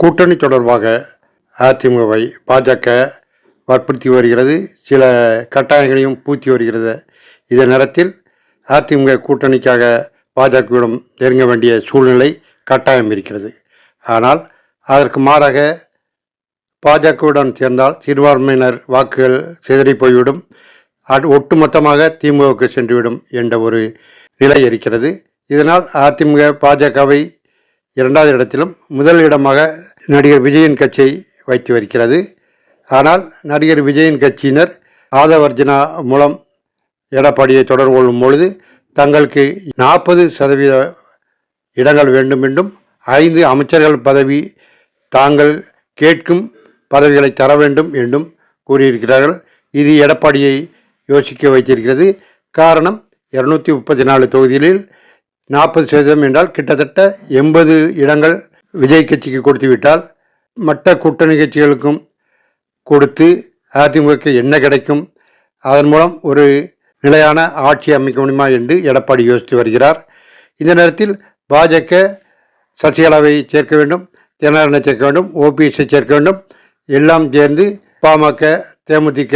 கூட்டணி தொடர்பாக அதிமுகவை பாஜக வற்புறுத்தி வருகிறது. சில கட்டாயங்களையும் பூத்தி வருகிறது. இதே நேரத்தில் அதிமுக கூட்டணிக்காக பாஜகவிடம் நெருங்க வேண்டிய சூழ்நிலை கட்டாயம் இருக்கிறது. ஆனால் அதற்கு மாறாக பாஜகவுடன் சேர்ந்தால் சிறுபான்மையினர் வாக்குகள் சிதறி போய்விடும். அது ஒட்டுமொத்தமாக திமுகவுக்கு சென்றுவிடும் என்ற ஒரு நிலை இருக்கிறது. இதனால் அதிமுக பாஜகவை இரண்டாவது இடத்திலும் முதல் இடமாக நடிகர் விஜயின் கட்சியை வைத்து வருகிறது. ஆனால் நடிகர் விஜயின் கட்சியினர் ஆதவர்ஜனா மூலம் எடப்பாடியை தொடர்பு கொள்ளும் பொழுது தங்களுக்கு நாற்பது சதவீத இடங்கள் வேண்டும் என்றும் ஐந்து அமைச்சர்கள் பதவி தாங்கள் கேட்கும் பதவிகளை தர வேண்டும் என்றும் கூறியிருக்கிறார்கள். இது எடப்பாடியை யோசிக்க வைத்திருக்கிறது. காரணம் இருநூற்றி முப்பத்தி நாலு தொகுதிகளில் நாற்பது சதவீதம் என்றால் கிட்டத்தட்ட எண்பது இடங்கள் விஜய் கட்சிக்கு கொடுத்து விட்டால் மற்ற கூட்டணி கட்சிகளுக்கும் கொடுத்து அதிமுகக்கு என்ன கிடைக்கும்? அதன் மூலம் ஒரு நிலையான ஆட்சி அமைக்க முடியுமா என்று எடப்பாடி யோசித்து வருகிறார். இந்த நேரத்தில் பாஜக சசிகலாவை சேர்க்க வேண்டும் தினகரனை சேர்க்க வேண்டும் ஓபிஎஸ்ஐ சேர்க்க வேண்டும். எல்லாம் சேர்ந்து பாமக தேமுதிக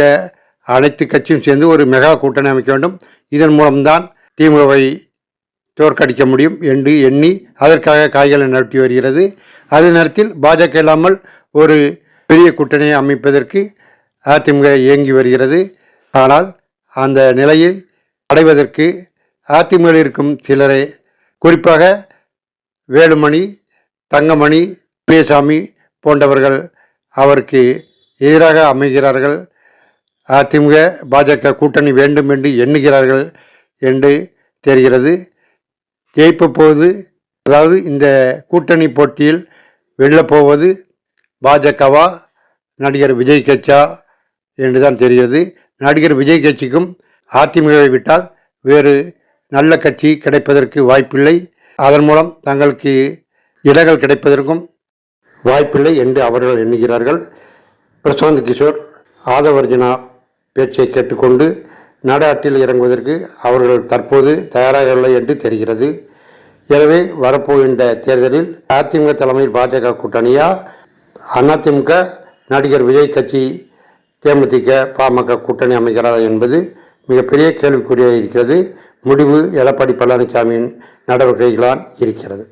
அனைத்து கட்சியும் சேர்ந்து ஒரு மெகா கூட்டணி அமைக்க வேண்டும். இதன் மூலம்தான் திமுகவை தோற்கடிக்க முடியும் என்று எண்ணி அதற்காக காய்களை நடத்தி வருகிறது. அதே நேரத்தில் பாஜக இல்லாமல் ஒரு பெரிய கூட்டணியை அமைப்பதற்கு அதிமுக இயங்கி வருகிறது. ஆனால் அந்த நிலையை அடைவதற்கு அதிமுகவில் இருக்கும் சிலரை குறிப்பாக வேலுமணி தங்கமணி பேசாமி போன்றவர்கள் அவருக்கு எதிராக அமைகிறார்கள். அதிமுக பாஜக கூட்டணி வேண்டும் என்று எண்ணுகிறார்கள் என்று தெரிகிறது. ஜெயிப்ப போது அதாவது இந்த கூட்டணி போட்டியில் வெல்லப் போவது பாஜகவா நடிகர் விஜய் கட்சா என்று தான் தெரிகிறது. நடிகர் விஜய் கட்சிக்கும் அதிமுகவை விட்டால் வேறு நல்ல கட்சி கிடைப்பதற்கு வாய்ப்பில்லை. அதன் மூலம் தங்களுக்கு இடங்கள் கிடைப்பதற்கும் வாய்ப்பில்லை என்று அவர்கள் எண்ணுகிறார்கள். பிரசாந்த் கிஷோர் ஆதவர்ஜனா பேச்சை கேட்டுக்கொண்டு நடாட்டில் இறங்குவதற்கு அவர்கள் தற்போது தயாராக இல்லை என்று தெரிகிறது. எனவே வரப்போகின்ற தேர்தலில் அதிமுக தலைமையில் பாஜக கூட்டணியா? அதிமுக நடிகர் விஜய் கட்சி தேமுதிக பாமக கூட்டணி அமைகிறதா என்பது மிகப்பெரிய கேள்விக்குறியாக இருக்கிறது. முடிவு எடப்பாடி பழனிசாமியின் நடவடிக்கைகளால் இருக்கிறது.